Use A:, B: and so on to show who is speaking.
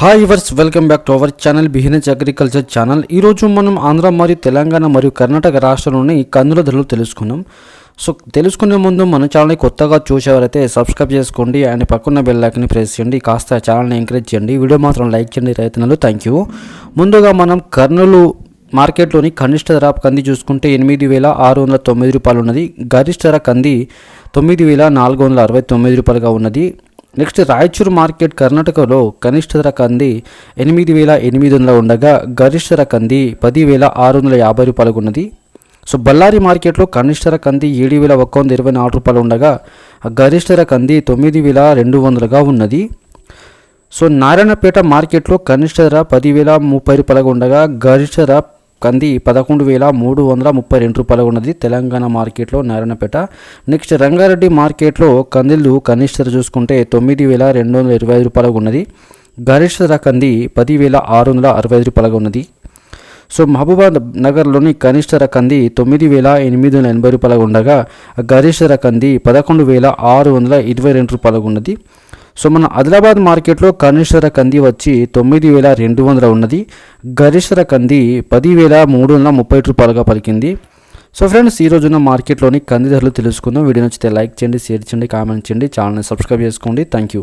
A: Hi viewers welcome back to our channel బిహినెచ్ agriculture channel ఈరోజు మనం ఆంధ్ర మరియు తెలంగాణ మరియు కర్ణాటక రాష్ట్రంలోని కందుల ధరలు తెలుసుకున్నాం సో తెలుసుకునే ముందు మన ఛానల్ని కొత్తగా చూసేవారైతే సబ్స్క్రైబ్ చేసుకోండి అండ్ పక్కన బెల్ ప్రెస్ చేయండి. కాస్త ఛానల్ని ఎంకరేజ్ చేయండి. వీడియో మాత్రం లైక్ చేయండి రైతులు థ్యాంక్ యూ ముందుగా మనం కర్నూలు మార్కెట్లోని కనిష్ట ధర కంది చూసుకుంటే ఎనిమిది వేల ఆరు వందల తొమ్మిది రూపాయలు ఉన్నది. గరిష్ట ధర కంది తొమ్మిది వేల నాలుగు వందల అరవై తొమ్మిది రూపాయలుగా ఉన్నది. నెక్స్ట్ రాయచూర్ మార్కెట్ కర్ణాటకలో కనిష్ట ధర కంది ఎనిమిది వేల ఎనిమిది వందల ఉండగా గరిష్ట ధర కంది పదివేల ఆరు వందల యాభై రూపాయలకు ఉన్నది. సో బళ్ళారి మార్కెట్లో కనిష్ట ధర కంది ఏడు వేల ఒక్క వంద ఇరవై నాలుగు రూపాయలు ఉండగా గరిష్ట ధర కంది తొమ్మిది వేల రెండు వందలుగా ఉన్నది. సో నారాయణపేట మార్కెట్లో కనిష్ట ధర పదివేల ముప్పై రూపాయలుగా ఉండగా గరిష్ట ధర కంది పదకొండు వేల మూడు వందల ముప్పై రెండు రూపాయలు ఉన్నది. తెలంగాణ మార్కెట్లో నారాయణపేట. నెక్స్ట్ రంగారెడ్డి మార్కెట్లో కందిలు కనిష్ట చూసుకుంటే తొమ్మిది వేల రెండు వందల ఇరవై ఐదు రూపాయలుగా ఉన్నది. గరిష్ట కంది పదివేల ఆరు వందల అరవై ఐదు రూపాయలుగా ఉన్నది. సో మహబూబాద్ నగర్లోని కనిష్ట కంది తొమ్మిది వేల ఎనిమిది వందల ఎనభై రూపాయలుగా ఉండగా గరిష్ట కంది పదకొండు వేల ఆరు వందల ఇరవై రెండు రూపాయలుగా ఉన్నది. సో మన ఆదిలాబాద్ మార్కెట్లో కనిష్ట ధర కంది వచ్చి తొమ్మిది వేల రెండు వందల ఉన్నది. గరిష్ట ధర కంది పదివేల మూడు వందల ముప్పై రూపాయలుగా పలికింది. సో ఫ్రెండ్స్ ఈ రోజున మార్కెట్లోని కంది ధరలు తెలుసుకుందాం. వీడియో నచ్చితే లైక్ చేయండి షేర్ చేయండి కామెంట్ చేయండి. ఛానల్ని సబ్స్క్రైబ్ చేసుకోండి. Thank you.